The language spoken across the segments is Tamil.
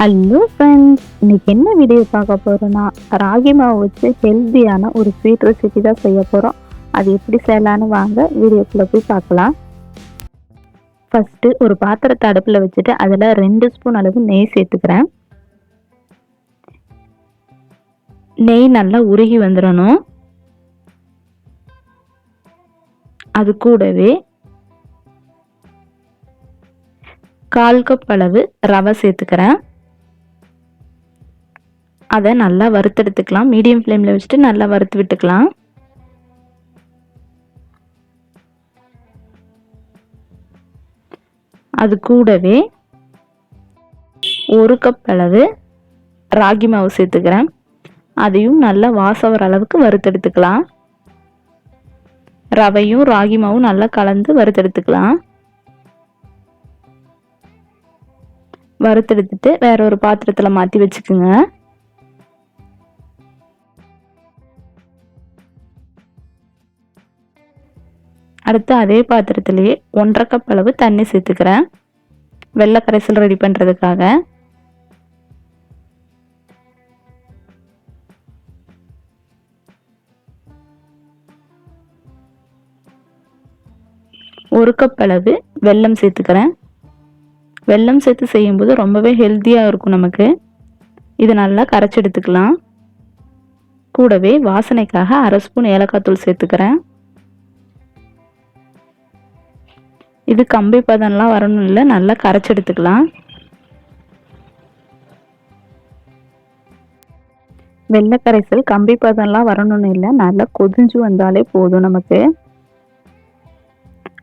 ஹலோ ஃப்ரெண்ட்ஸ் இன்னைக்கு என்ன வீடியோ பார்க்க போகிறோன்னா ராகி மாவு வச்சு ஹெல்த்தியான ஒரு ஸ்வீட் ரெசிபி தான் செய்ய போகிறோம் அது எப்படி செய்யலான்னு வாங்க வீடியோக்குள்ளே போய் பார்க்கலாம். ஃபஸ்ட்டு ஒரு பாத்திரத்தை அடுப்பில் வச்சுட்டு அதில் ரெண்டு ஸ்பூன் அளவு நெய் சேர்த்துக்கிறேன். நெய் நல்லா உருகி வந்துடணும் அது கூடவே கால் கப் அளவு ரவை சேர்த்துக்கிறேன். அதை நல்லா வறுத்தெடுத்துக்கலாம். மீடியம் ஃப்ளேமில் வச்சுட்டு நல்லா வறுத்து விட்டுக்கலாம். அது கூடவே ஒரு கப் அளவு ராகி மாவு சேர்த்துக்கிறேன். அதையும் நல்லா வாசம் வர அளவுக்கு வறுத்தெடுத்துக்கலாம். ரவையும் ராகி மாவும் நல்லா கலந்து வறுத்தெடுத்துக்கலாம். வறுத்தெடுத்துட்டு வேற ஒரு பாத்திரத்தில் மாற்றி வச்சுக்கோங்க. அடுத்து அதே பாத்திரத்திலேயே ஒன்றரை கப் அளவு தண்ணி சேர்த்துக்கிறேன். வெள்ளை கரைசல் ரெடி பண்ணுறதுக்காக ஒரு கப் அளவு வெல்லம் சேர்த்துக்கிறேன். வெல்லம் சேர்த்து செய்யும்போது ரொம்பவே ஹெல்த்தியாக இருக்கும் நமக்கு. இது நல்லா கரைச்சி எடுத்துக்கலாம். கூடவே வாசனைக்காக அரை ஸ்பூன் ஏலக்காய் தூள் சேர்த்துக்கிறேன். இது கம்பி பதம்லாம் வரணும் இல்லை நல்லா கரைச்சி எடுத்துக்கலாம். வெள்ளை கரைசல் கம்பி பதம்லாம் வரணும்னு இல்லை நல்லா கொதிஞ்சு வந்தாலே போதும் நமக்கு.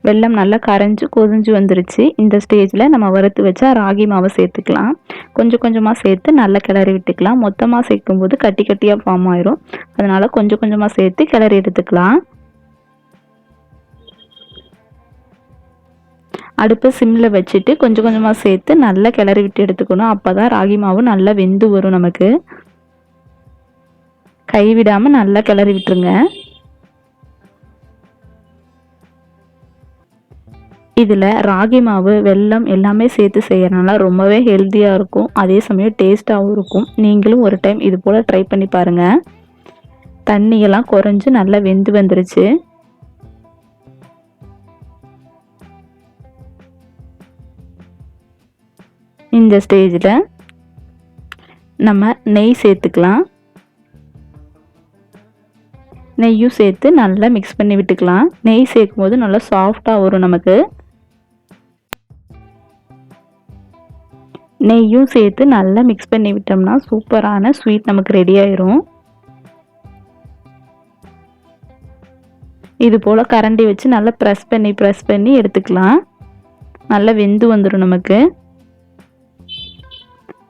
வெள்ளம் நல்லா கரைஞ்சி கொதிஞ்சு வந்துருச்சு. இந்த ஸ்டேஜில் நம்ம வறுத்து வச்சா ராகி மாவை சேர்த்துக்கலாம். கொஞ்சம் கொஞ்சமாக சேர்த்து நல்லா கிளறி விட்டுக்கலாம். மொத்தமாக சேர்க்கும்போது கட்டி கட்டியாக ஃபார்ம் ஆயிரும். அதனால் கொஞ்சம் கொஞ்சமாக சேர்த்து கிளறி எடுத்துக்கலாம். அடுப்பு சிம்மில் வச்சுட்டு கொஞ்சம் கொஞ்சமாக சேர்த்து நல்லா கிளறி விட்டு எடுத்துக்கணும். அப்போ தான் ராகி மாவு நல்லா வெந்து வரும் நமக்கு. கைவிடாமல் நல்லா கிளறி விட்டுருங்க. இதில் ராகி மாவு வெல்லம் எல்லாமே சேர்த்து செய்யறதுனால ரொம்பவே ஹெல்த்தியாக இருக்கும். அதே சமயம் டேஸ்ட்டாகவும் இருக்கும். நீங்களும் ஒரு டைம் இது போல் ட்ரை பண்ணி பாருங்கள் தண்ணியெல்லாம் குறைஞ்சி நல்லா வெந்து வந்துருச்சு. இந்த ஸ்டேஜில் நம்ம நெய் சேர்த்துக்கலாம். நெய்யும் சேர்த்து நல்லா மிக்ஸ் பண்ணி விட்டுக்கலாம். நெய் சேர்க்கும் போது நல்லா சாஃப்டாக வரும் நமக்கு. நெய்யும் சேர்த்து நல்லா மிக்ஸ் பண்ணி விட்டோம்னா சூப்பரான ஸ்வீட் நமக்கு ரெடி ஆயிரும். இது போல் கரண்டி வச்சு நல்லா ப்ரெஸ் பண்ணி ப்ரெஸ் பண்ணி எடுத்துக்கலாம். நல்லா வெந்து வந்துடும் நமக்கு.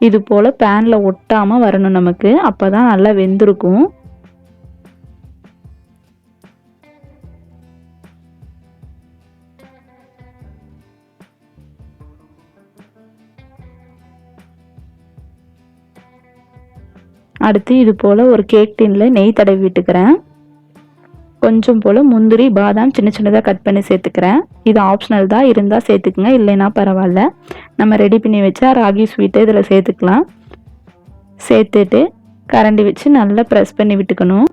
இது போல் பேனில் ஒட்டாமல் வரணும் நமக்கு. அப்போ தான் நல்லா வெந்திருக்கும். அடுத்து இது போல் ஒரு கேக் டின்ல நெய் தடவி விட்டுக்கிறேன். கொஞ்சம் போல் முந்திரி பாதாம் சின்ன சின்னதாக கட் பண்ணி சேர்த்துக்கிறேன். இது ஆப்ஷனல் தான் இருந்தால் சேர்த்துக்குங்க இல்லைன்னா பரவாயில்ல. நம்ம ரெடி பண்ணி வச்சா ராகி ஸ்வீட்டு இதில் சேர்த்துக்கலாம். சேர்த்துட்டு கரண்டி வச்சு நல்லா ப்ரெஸ் பண்ணி விட்டுக்கணும்.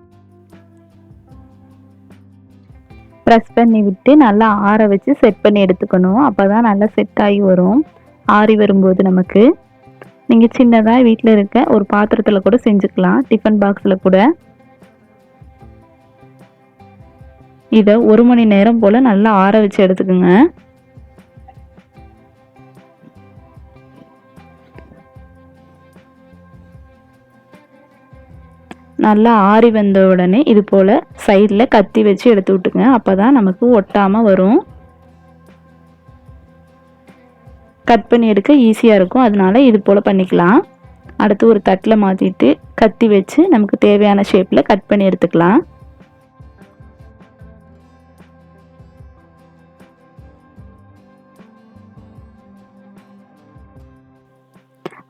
ப்ரெஸ் பண்ணி விட்டு நல்லா ஆற வச்சு செட் பண்ணி எடுத்துக்கணும். அப்போ தான் நல்லா செட் ஆகி வரும். ஆறி வரும்போது நமக்கு. நீங்கள் சின்னதாக வீட்டில் இருக்க ஒரு பாத்திரத்தில் கூட செஞ்சுக்கலாம். டிஃபன் பாக்ஸில் கூட. இதை ஒரு மணி நேரம் போல் நல்லா ஆற வச்சு எடுத்துக்கோங்க. நல்லா ஆறி வந்த உடனே இது போல் சைடில் கத்தி வச்சு எடுத்து விட்டுங்க அப்போ தான் நமக்கு ஒட்டாமல் வரும். கட் பண்ணி எடுக்க ஈஸியாக இருக்கும். அதனால இது போல் பண்ணிக்கலாம். அடுத்து ஒரு தட்டில் மாற்றிட்டு கத்தி வச்சு நமக்கு தேவையான ஷேப்பில் கட் பண்ணி எடுத்துக்கலாம்.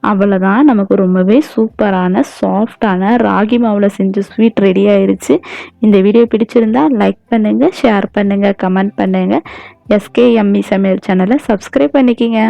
அவ்வளோதான் நமக்கு ரொம்பவே சூப்பரான சாஃப்டான ராகி மாவில் செஞ்ச ஸ்வீட் ரெடி ஆயிடுச்சு இந்த வீடியோ பிடிச்சிருந்தா லைக் பண்ணுங்கள் ஷேர் பண்ணுங்கள் கமெண்ட் பண்ணுங்கள் எஸ்கே எம்மி சமையல் சேனலை சப்ஸ்கிரைப் பண்ணிக்கிங்க.